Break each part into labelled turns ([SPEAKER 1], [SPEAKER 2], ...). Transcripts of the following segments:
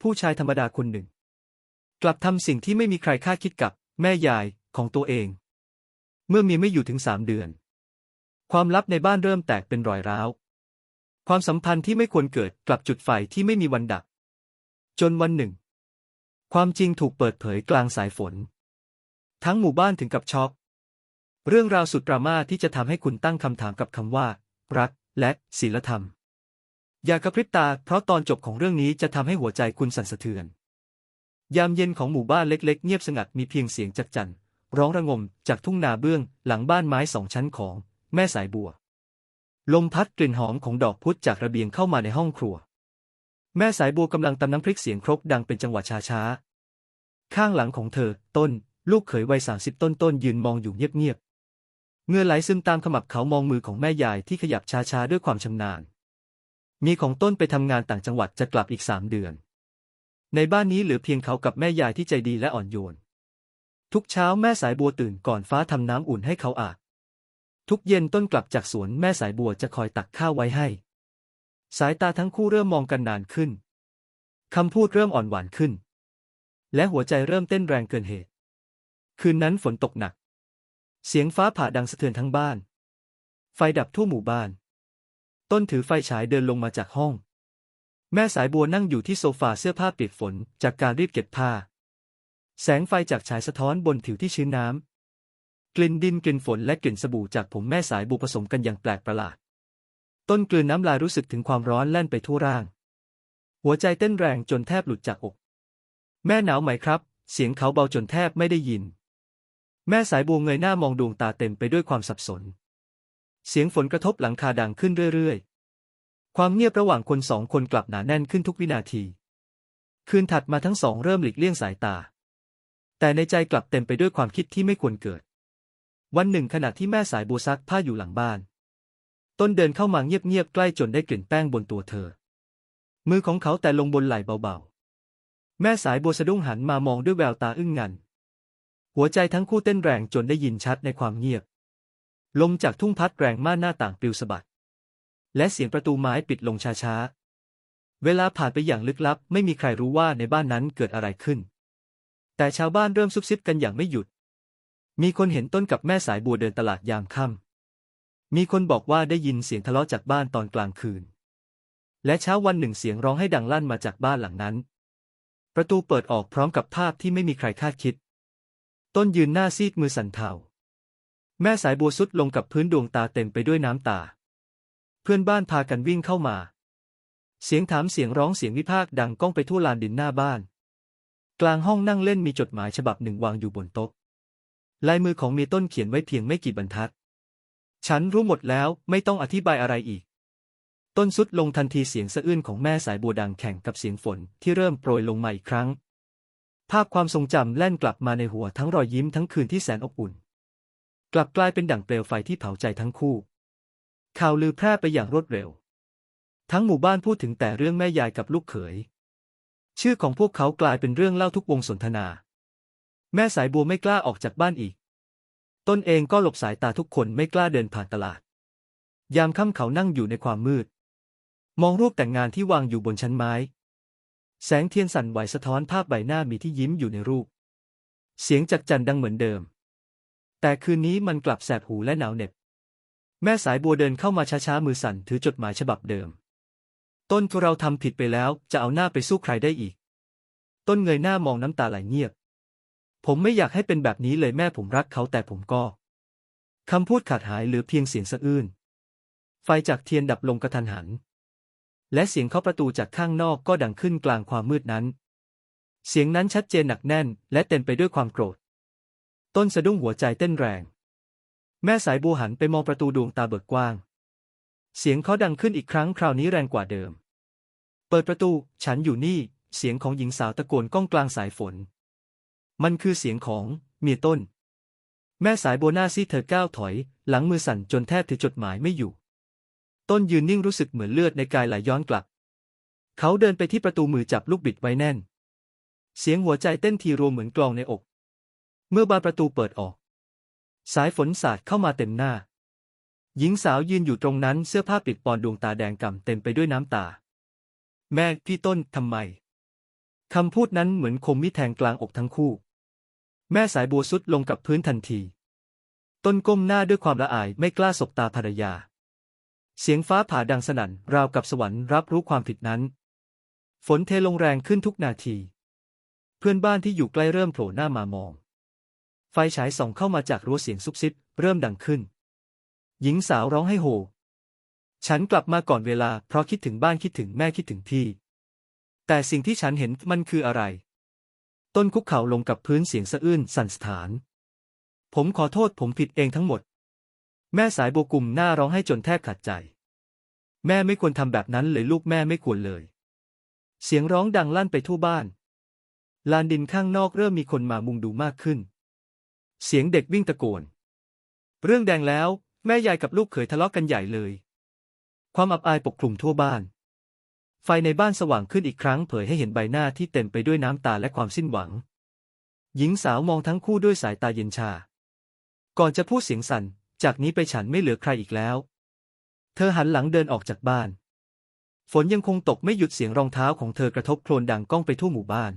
[SPEAKER 1] ผู้ชายธรรมดาคนหนึ่ง กลับทำสิ่งที่ไม่มีใครคาดคิดกับแม่ยายของตัวเอง เมื่อมีไม่อยู่ถึงสามเดือน ความลับในบ้านเริ่มแตกเป็นรอยร้าว ความสัมพันธ์ที่ไม่ควรเกิดกลับจุดไฟที่ไม่มีวันดับ จนวันหนึ่ง ความจริงถูกเปิดเผยกลางสายฝน ทั้งหมู่บ้านถึงกับช็อก เรื่องราวสุดดราม่าที่จะทำให้คุณตั้งคำถามกับคำว่า รักและศีลธรรม อย่ากระพริบตา เพราะตอนจบของเรื่องนี้จะทำให้หัวใจคุณสั่นสะเทือน ยามเย็นของหมู่บ้านเล็ก ๆ เงียบสงัดมีเพียงเสียงจักจั่นร้องระงมจากทุ่งนาเบื้อง หลังบ้านไม้สองชั้นของ แม่สายบัว ลมพัดกลิ่นหอมของดอกพุธจากระเบียงเข้ามาในห้องครัว แม่สายบัวกำลังตำน้ำพริกเสียงครกดังเป็นจังหวะช้าๆ ข้างหลังของเธอ ต้น ลูกเขยวัยสามสิบต้นๆยืนมองอยู่เงียบๆเงื่อไหลซึมตามขมับเขามองมือของแม่ยายที่ขยับช้าๆด้วยความชำนาญ มีของต้นไปทำงานต่างจังหวัดจะกลับอีกสามเดือน ในบ้านนี้เหลือเพียงเขากับแม่ยายที่ใจดีและอ่อนโยน ทุกเช้าแม่สายบัวตื่นก่อนฟ้าทำน้ำอุ่นให้เขาอาบทุกเย็นต้นกลับจากสวนแม่สายบัวจะคอยตักข้าวไว้ให้ สายตาทั้งคู่เริ่มมองกันนานขึ้นคำพูดเริ่มอ่อนหวานขึ้น และหัวใจเริ่มเต้นแรงเกินเหตุ คืนนั้นฝนตกหนัก เสียงฟ้าผ่าดังสะเทือนทั้งบ้าน ไฟดับทั่วหมู่บ้าน ต้นถือไฟฉายเดินลงมาจากห้อง แม่สายบัวนั่งอยู่ที่โซฟาเสื้อผ้าเปียกฝนจากการรีบเก็บผ้า แสงไฟจากฉายสะท้อนบนผิวที่ชื้นน้ำ กลิ่นดินกลิ่นฝนและกลิ่นสบู่จากผมแม่สายบัวผสมกันอย่างแปลกประหลาด ต้นกลืนน้ำลายรู้สึกถึงความร้อนแล่นไปทั่วร่าง หัวใจเต้นแรงจนแทบหลุดจากอก แม่หนาวไหมครับ เสียงเขาเบาจนแทบไม่ได้ยิน แม่สายบัวเงยหน้ามองดวงตาเต็มไปด้วยความสับสน เสียงฝนกระทบหลังคาดังขึ้นเรื่อยๆ ความเงียบระหว่างคนสองคนกลับหนาแน่นขึ้นทุกวินาที คืนถัดมาทั้งสองเริ่มหลีกเลี่ยงสายตา แต่ในใจกลับเต็มไปด้วยความคิดที่ไม่ควรเกิด วันหนึ่งขณะที่แม่สายบัวซักผ้าอยู่หลังบ้าน ต้นเดินเข้ามาเงียบๆใกล้จนได้กลิ่นแป้งบนตัวเธอ มือของเขาแต่ลงบนไหล่เบาๆ แม่สายบัวสะดุ้งหันมามองด้วยแววตาอึ้งงัน หัวใจทั้งคู่เต้นแรงจนได้ยินชัดในความเงียบ ลมจากทุ่งพัดแรงมานหน้าต่างปลิวสะบัด และเสียงประตูไม้ปิดลงช้าๆ เวลาผ่านไปอย่างลึกลับ ไม่มีใครรู้ว่าในบ้านนั้นเกิดอะไรขึ้น แต่ชาวบ้านเริ่มซุบซิบกันอย่างไม่หยุด มีคนเห็นต้นกับแม่สายบัวเดินตลาดยามค่ำมีคนบอกว่าได้ยินเสียงทะเลาะจากบ้านตอนกลางคืน และเช้าวันหนึ่งเสียงร้องให้ดังลั่นมาจากบ้านหลังนั้น ประตูเปิดออกพร้อมกับภาพที่ไม่มีใครคาดคิด ต้นยืนหน้าซีดมือสั่นเทา แม่สายบัวสุดลงกับพื้นดวงตาเต็มไปด้วยน้ำตา เพื่อนบ้านพากันวิ่งเข้ามา เสียงถามเสียงร้องเสียงวิพากษ์ดังก้องไปทั่วลานดินหน้าบ้าน กลางห้องนั่งเล่นมีจดหมายฉบับหนึ่งวางอยู่บนโต๊ะลายมือของเมียต้นเขียนไว้เพียงไม่กี่บรรทัด ฉันรู้หมดแล้วไม่ต้องอธิบายอะไรอีก ต้นสุดลงทันทีเสียงสะอื้นของแม่สายบัวดังแข่งกับเสียงฝนที่เริ่มโปรยลงมาอีกครั้ง ภาพความทรงจำแล่นกลับมาในหัวทั้งรอยยิ้มทั้งคืนที่แสนอบอุ่น กลับกลายเป็นดั่งเปลวไฟที่เผาใจทั้งคู่ ข่าวลือแพร่ไปอย่างรวดเร็ว ทั้งหมู่บ้านพูดถึงแต่เรื่องแม่ยายกับลูกเขย ชื่อของพวกเขากลายเป็นเรื่องเล่าทุกวงสนทนา แม่สายบัวไม่กล้าออกจากบ้านอีกต้นเองก็หลบสายตาทุกคนไม่กล้าเดินผ่านตลาด ยามค่ำเขานั่งอยู่ในความมืด มองรูปแต่งงานที่วางอยู่บนชั้นไม้ แสงเทียนสั่นไหวสะท้อนภาพใบหน้ามีที่ยิ้มอยู่ในรูป เสียงจักจันดังเหมือนเดิม แต่คืนนี้มันกลับแสบหูและหนาวเหน็บ แม่สายบัวเดินเข้ามาช้าๆมือสั่นถือจดหมายฉบับเดิม ต้นเราทำผิดไปแล้วจะเอาหน้าไปสู้ใครได้อีก ต้นเงยหน้ามองน้ำตาไหลเงียบ ผมไม่อยากให้เป็นแบบนี้เลยแม่ผมรักเขาแต่ผมก็คำพูดขาดหายเหลือเพียงเสียงสะอื้น ไฟจากเทียนดับลงกระทันหัน และเสียงเคาะประตูจากข้างนอกก็ดังขึ้นกลางความมืดนั้น เสียงนั้นชัดเจนหนักแน่น และเต็มไปด้วยความโกรธ ต้นสะดุ้งหัวใจเต้นแรง แม่สายบัวหันไปมองประตูดวงตาเบิกกว้าง เสียงเคาะดังขึ้นอีกครั้งคราวนี้แรงกว่าเดิม เปิดประตู ฉันอยู่นี่ เสียงของหญิงสาวตะโกนก้องกลางสายฝน มันคือเสียงของเมียต้น แม่สายโบหน้าซีเธอก้าวถอย หลังมือสั่นจนแทบถือจดหมายไม่อยู่ ต้นยืนนิ่งรู้สึกเหมือนเลือดในกายไหลย้อนกลับ เขาเดินไปที่ประตูมือจับลูกบิดไว้แน่น เสียงหัวใจเต้นทีรวมเหมือนกลองในอก เมื่อบานประตูเปิดออก สายฝนสาดเข้ามาเต็มหน้า หญิงสาวยืนอยู่ตรงนั้นเสื้อผ้าปิดปอนดวงตาแดงก่ำเต็มไปด้วยน้ำตา แม่พี่ต้นทำไมคำพูดนั้นเหมือนคมมีดแทงกลางอกทั้งคู่ แม่สายบัวสุดลงกับพื้นทันที ต้นก้มหน้าด้วยความละอายไม่กล้าสบตาภรรยา เสียงฟ้าผ่าดังสนั่นราวกับสวรรค์รับรู้ความผิดนั้น ฝนเทลงแรงขึ้นทุกนาที เพื่อนบ้านที่อยู่ใกล้เริ่มโผล่หน้ามามอง ไฟฉายส่องเข้ามาจากรั้วเสียงซุบซิบ เริ่มดังขึ้น หญิงสาวร้องให้โฮ ฉันกลับมาก่อนเวลาเพราะคิดถึงบ้านคิดถึงแม่คิดถึงพี่ แต่สิ่งที่ฉันเห็นมันคืออะไร ต้นคุกเข่าลงกับพื้นเสียงสะอื้นสั่นสถาน ผมขอโทษผมผิดเองทั้งหมด แม่สายโบกุมหน้าร้องให้จนแทบขาดใจ แม่ไม่ควรทำแบบนั้นเลยลูกแม่ไม่ควรเลย เสียงร้องดังลั่นไปทั่วบ้านลานดินข้างนอกเริ่มมีคนมามุงดูมากขึ้น เสียงเด็กวิ่งตะโกน เรื่องแดงแล้ว แม่ยายกับลูกเขยทะเลาะกันใหญ่เลย ความอับอายปกคลุมทั่วบ้าน ไฟในบ้านสว่างขึ้นอีกครั้งเผยให้เห็นใบหน้าที่เต็มไปด้วยน้ำตาและความสิ้นหวัง หญิงสาวมองทั้งคู่ด้วยสายตาเย็นชา ก่อนจะพูดเสียงสั่น จากนี้ไปฉันไม่เหลือใครอีกแล้ว เธอหันหลังเดินออกจากบ้าน ฝนยังคงตกไม่หยุดเสียงรองเท้าของเธอกระทบโคลนดังก้องไปทั่วหมู่บ้าน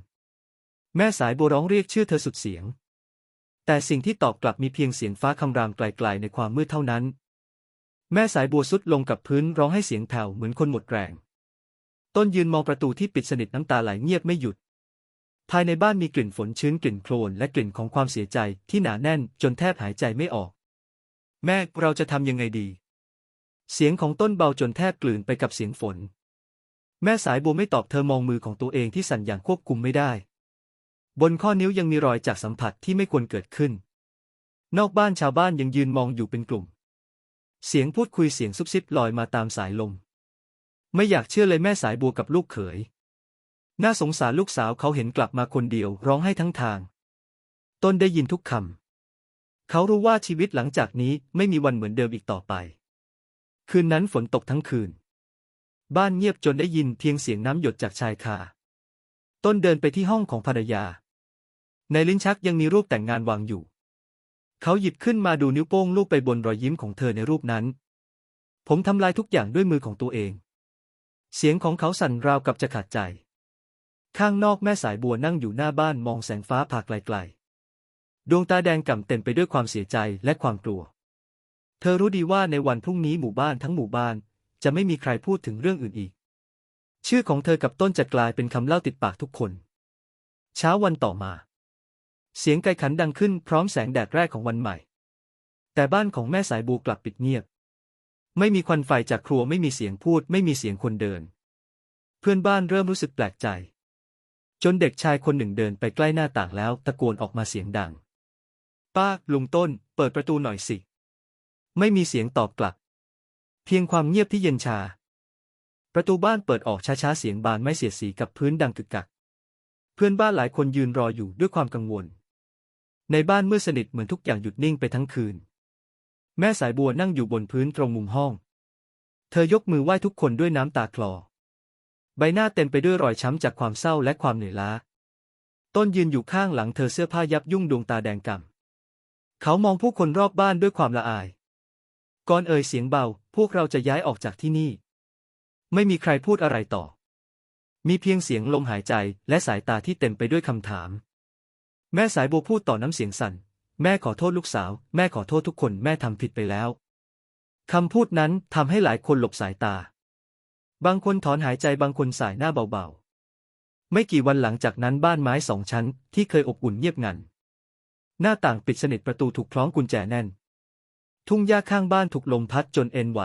[SPEAKER 1] แม่สายบัวร้องเรียกชื่อเธอสุดเสียง แต่สิ่งที่ตอบกลับมีเพียงเสียงฟ้าคำรามไกลๆในความมืดเท่านั้น แม่สายบัวสุดลงกับพื้นร้องให้เสียงแผ่วเหมือนคนหมดแรง ต้นยืนมองประตูที่ปิดสนิทน้ำตาไหลเงียบไม่หยุด ภายในบ้านมีกลิ่นฝนชื้นกลิ่นโคลนและกลิ่นของความเสียใจที่หนาแน่นจนแทบหายใจไม่ออก แม่เราจะทำยังไงดี เสียงของต้นเบาจนแทบกลืนไปกับเสียงฝน แม่สายบัวไม่ตอบเธอมองมือของตัวเองที่สั่นอย่างควบคุมไม่ได้ บนข้อนิ้วยังมีรอยจากสัมผัสที่ไม่ควรเกิดขึ้น นอกบ้านชาวบ้านยังยืนมองอยู่เป็นกลุ่ม เสียงพูดคุยเสียงซุบซิบลอยมาตามสายลม ไม่อยากเชื่อเลยแม่สายบัวกับลูกเขย น่าสงสารลูกสาวเขาเห็นกลับมาคนเดียวร้องให้ทั้งทาง ต้นได้ยินทุกคำ เขารู้ว่าชีวิตหลังจากนี้ไม่มีวันเหมือนเดิมอีกต่อไป คืนนั้นฝนตกทั้งคืน บ้านเงียบจนได้ยินเพียงเสียงน้ำหยดจากชายคา ต้นเดินไปที่ห้องของภรรยา ในลิ้นชักยังมีรูปแต่งงานวางอยู่ เขาหยิบขึ้นมาดูนิ้วโป้งลูกไปบนรอยยิ้มของเธอในรูปนั้น ผมทำลายทุกอย่างด้วยมือของตัวเอง เสียงของเขาสั่นราวกับจะขาดใจ ข้างนอกแม่สายบัวนั่งอยู่หน้าบ้านมองแสงฟ้าผ่าไกลๆ ดวงตาแดงก่ำเต็มไปด้วยความเสียใจและความกลัว เธอรู้ดีว่าในวันพรุ่งนี้หมู่บ้านทั้งหมู่บ้าน จะไม่มีใครพูดถึงเรื่องอื่นอีก ชื่อของเธอกับต้นจะกลายเป็นคำเล่าติดปากทุกคน เช้าวันต่อมา เสียงไก่ขันดังขึ้นพร้อมแสงแดดแรกของวันใหม่ แต่บ้านของแม่สายบูกลับปิดเงียบ ไม่มีควันไฟจากครัวไม่มีเสียงพูด ไม่มีเสียงคนเดิน เพื่อนบ้านเริ่มรู้สึกแปลกใจ จนเด็กชายคนหนึ่งเดินไปใกล้หน้าต่างแล้วตะโกนออกมาเสียงดัง ป้าลุงต้น เปิดประตูหน่อยสิ ไม่มีเสียงตอบกลับ เพียงความเงียบที่เย็นชา ประตูบ้านเปิดออกช้าๆเสียงบานไม่เสียดสีกับพื้นดังกึกกัก เพื่อนบ้านหลายคนยืนรออยู่ด้วยความกังวล ในบ้านมืดสนิทเหมือนทุกอย่างหยุดนิ่งไปทั้งคืน แม่สายบัวนั่งอยู่บนพื้นตรงมุมห้อง เธอยกมือไหว้ทุกคนด้วยน้ำตาคลอ ใบหน้าเต็มไปด้วยรอยช้ำจากความเศร้าและความเหนื่อยล้า ต้นยืนอยู่ข้างหลังเธอเสื้อผ้ายับยุ่งดวงตาแดงก่ำเขามองผู้คนรอบบ้านด้วยความละอาย ก่อนเอ่ยเสียงเบา พวกเราจะย้ายออกจากที่นี่ ไม่มีใครพูดอะไรต่อ มีเพียงเสียงลมหายใจและสายตาที่เต็มไปด้วยคำถาม แม่สายบัวพูดต่อน้ำเสียงสั่น แม่ขอโทษลูกสาว แม่ขอโทษทุกคนแม่ทำผิดไปแล้วคำพูดนั้นทำให้หลายคนหลบสายตา บางคนถอนหายใจบางคนสายหน้าเบาๆ ไม่กี่วันหลังจากนั้นบ้านไม้สองชั้นที่เคยอบอุ่นเงียบงัน หน้าต่างปิดสนิทประตูถูกคล้องกุญแจแน่น ทุ่งหญ้าข้างบ้านถูกลมพัดจนเอ็นไหว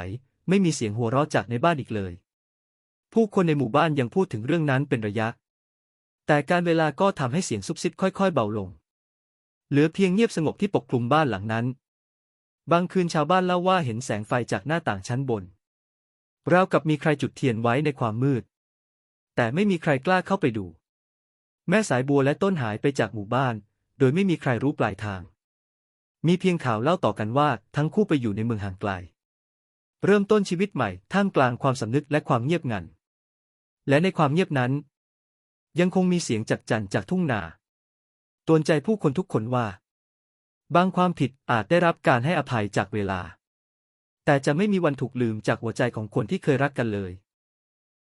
[SPEAKER 1] ไม่มีเสียงหัวเราะจากในบ้านอีกเลย ผู้คนในหมู่บ้านยังพูดถึงเรื่องนั้นเป็นระยะ แต่การเวลาก็ทำให้เสียงซุบซิบค่อยๆ เบาลง เหลือเพียงเงียบสงบที่ปกคลุมบ้านหลังนั้น บางคืนชาวบ้านเล่าว่าเห็นแสงไฟจากหน้าต่างชั้นบน ราวกับมีใครจุดเทียนไว้ในความมืด แต่ไม่มีใครกล้าเข้าไปดู แม่สายบัวและต้นหายไปจากหมู่บ้าน โดยไม่มีใครรู้ปลายทาง มีเพียงข่าวเล่าต่อกันว่าทั้งคู่ไปอยู่ในเมืองห่างไกล เริ่มต้นชีวิตใหม่ท่ามกลางความสำนึกและความเงียบงัน และในความเงียบนั้น ยังคงมีเสียงจัดจันจากทุ่งนาตวนใจผู้คนทุกคนว่า บางความผิดอาจได้รับการให้อภัยจากเวลา แต่จะไม่มีวันถูกลืมจากหัวใจของคนที่เคยรักกันเลย